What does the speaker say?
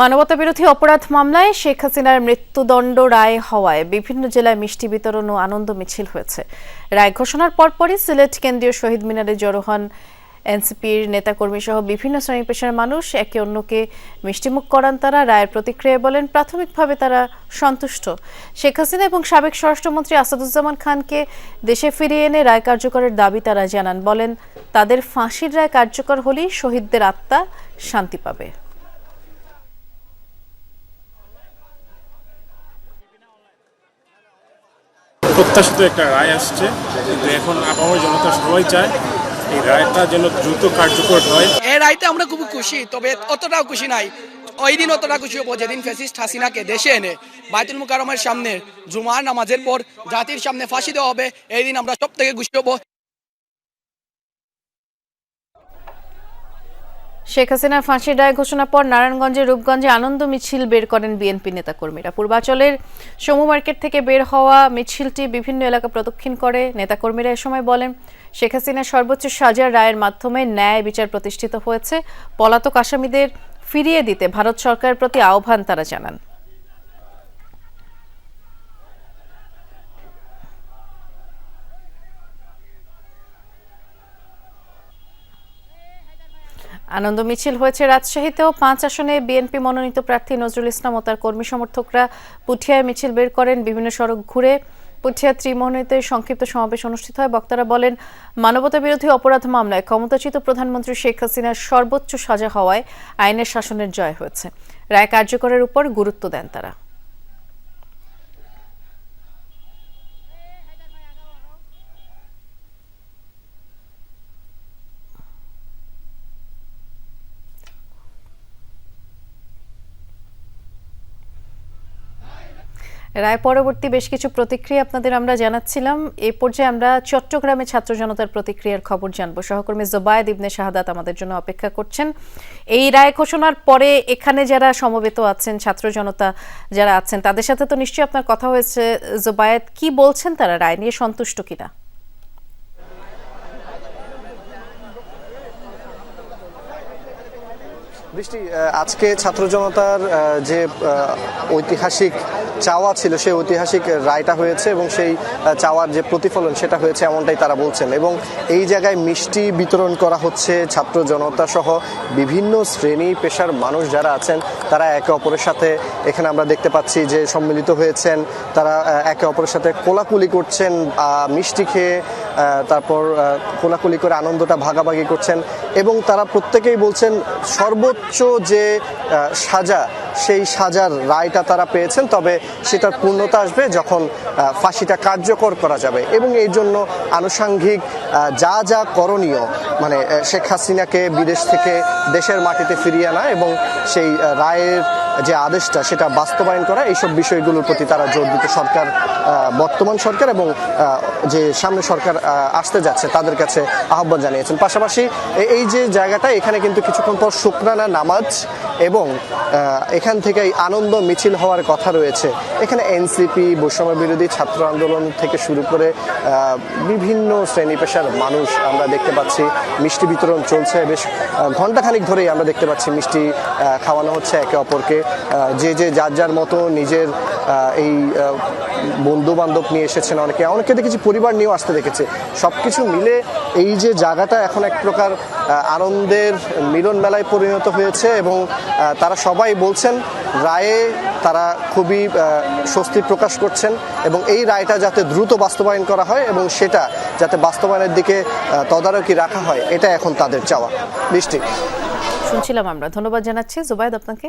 মানবতা বিরোধী অপরাধ মামলায় শেখ হাসিনার মৃত্যুদণ্ড রায় হওয়ায় বিভিন্ন জেলায় মিষ্টি বিতরণ ও আনন্দ মিছিল হয়েছে। রায় ঘোষণার পরপরই সিলেট কেন্দ্রীয় শহীদ মিনারে জড়ো হন এনসিপির নেতাকর্মী সহ বিভিন্ন শ্রেণি পেশার মানুষ। একে অন্যকে মিষ্টিমুখ করান তারা। রায়ের প্রতিক্রিয়ায় বলেন, প্রাথমিকভাবে তারা সন্তুষ্ট। শেখ হাসিনা এবং সাবেক স্বরাষ্ট্রমন্ত্রী আসাদুজ্জামান খানকে দেশে ফিরিয়ে এনে রায় কার্যকরের দাবি তারা জানান। বলেন, তাদের ফাঁসির রায় কার্যকর হলেই শহীদদের আত্মা শান্তি পাবে। প্রত্যাশিত একটা রায় আসছে, কিন্তু এখন আবহাওয়া জনতা সবাই চায় এই রায়টা যেন দ্রুত কার্যকর হয়। এই রায়টা আমরা খুব খুশি, তবে অতটাও খুশি নাই। ওই দিন অতটা খুশি হব যেদিন ফেসিস্ট হাসিনাকে দেশে এনে বাইতুল মুকারমের সামনে জুমার নামাজের পর জাতির সামনে ফাঁসি দেওয়া হবে, এই দিন আমরা সব থেকে খুশি হব। শেখ হাসিনার ফাঁসির রায় ঘোষণার পর নারায়ণগঞ্জে রূপগঞ্জে আনন্দ মিছিল বের করেন বিএনপি নেতাকর্মীরা। পূর্বাচলের সমু মার্কেট থেকে বের হওয়া মিছিলটি বিভিন্ন এলাকা প্রদক্ষিণ করে। নেতাকর্মীরা এ সময় বলেন, শেখ হাসিনার সর্বোচ্চ সাজার রায়ের মাধ্যমে ন্যায় বিচার প্রতিষ্ঠিত হয়েছে। পলাতক আসামিদের ফিরিয়ে দিতে ভারত সরকারের প্রতি আহ্বান তারা জানান। আনন্দ মিছিল হয়েছে রাজশাহীতেও। পাঁচ আসনে বিএনপি মনোনীত প্রার্থী নজরুল ইসলাম ও তার কর্মী সমর্থকরা পুঠিয়ায় মিছিল বের করেন বিভিন্ন সড়ক ঘুরে। পুঠিয়া ত্রিমোহনীতে সংক্ষিপ্ত সমাবেশ অনুষ্ঠিত হয়। বক্তারা বলেন মানবতা বিরোধী অপরাধ মামলায় ক্ষমতাচ্যুত প্রধানমন্ত্রী শেখ হাসিনার সর্বোচ্চ সাজা হওয়ায় আইনের শাসনের জয় হয়েছে। রায় কার্যকরের উপর গুরুত্ব দেন তারা। রায় পরবর্তী বেশ কিছু প্রতিক্রিয়া আপনাদের আমরা জানাচ্ছিলাম। এ পর্যায়ে আমরা চট্টগ্রামে ছাত্র জনতার প্রতিক্রিয়ার খবর জানব। সহকর্মী জোবায়েদ ইবনে শাহাদাত আমাদের জন্য অপেক্ষা করছেন। এই রায় ঘোষণার পরে এখানে যারা সমবেত আছেন, ছাত্র জনতা যারা আছেন, তাদের সাথে তো নিশ্চয়ই আপনার কথা হয়েছে। জোবায়েদ, কি বলছেন তারা? রায় নিয়ে সন্তুষ্ট কিনা? বৃষ্টি আজকে ছাত্র জনতার যে ঐতিহাসিক চাওয়া ছিল সেই ঐতিহাসিক রায়টা হয়েছে এবং সেই চাওয়ার যে প্রতিফলন সেটা হয়েছে এমনটাই তারা বলছেন। এবং এই জায়গায় মিষ্টি বিতরণ করা হচ্ছে ছাত্র জনতা সহ বিভিন্ন শ্রেণি পেশার মানুষ যারা আছেন, তারা একে অপরের সাথে এখানে আমরা দেখতে পাচ্ছি যে সম্মিলিত হয়েছেন। তারা একে অপরের সাথে কোলাকুলি করছেন মিষ্টি খেয়ে তারপর কোলাকুলি করে আনন্দটা ভাগাভাগি করছেন এবং তারা প্রত্যেকেই বলছেন সর্বোচ্চ যে সাজা সেই সাজার রায়টা তারা পেয়েছেন, তবে সেটার পূর্ণতা আসবে যখন ফাঁসিটা কার্যকর করা যাবে। এবং এই জন্য আনুষাঙ্গিক যা যা করণীয় মানে শেখ হাসিনাকে বিদেশ থেকে দেশের মাটিতে ফিরিয়ে আনা এবং সেই রায়ের যে আদেশটা, সেটা বাস্তবায়ন করা, এইসব বিষয়গুলোর প্রতি তারা জোর দিতে সরকার বর্তমান সরকার এবং যে সামনে সরকার আসতে যাচ্ছে, তাদের কাছে আহ্বান জানিয়েছেন। পাশাপাশি এই যে জায়গাটা, এখানে কিন্তু কিছুক্ষণ পর শুক্রানা নামাজ এবং এখান থেকে আনন্দ মিছিল হওয়ার কথা রয়েছে। এখানে এনসিপি, বৈষম্য বিরোধী ছাত্র আন্দোলন থেকে শুরু করে বিভিন্ন শ্রেণি পেশার মানুষ আমরা দেখতে পাচ্ছি। মিষ্টি বিতরণ চলছে বেশ ঘণ্টাখানিক ধরেই আমরা দেখতে পাচ্ছি মিষ্টি খাওয়ানো হচ্ছে একে অপরকে। যে যে, যার যার মতো নিজের এই বন্ধু বান্ধব নিয়ে এসেছেন অনেকে। অনেকে দেখেছি, পরিবার নিয়েও আসতে দেখেছে। সব কিছু মিলে এই যে জায়গাটা এখন এক প্রকার আনন্দের মিলন মেলায় পরিণত হয়েছে এবং তারা সবাই বলছেন, রায়ে তারা খুবই স্বস্তি প্রকাশ করছেন এবং এই রায়টা যাতে দ্রুত বাস্তবায়ন করা হয় এবং সেটা যাতে বাস্তবায়নের দিকে তদারকি রাখা হয়, এটা এখন তাদের চাওয়া। বৃষ্টি। শুনছিলাম আমরা। ধন্যবাদ জানাচ্ছি। জুবায়দ, আপনাকে?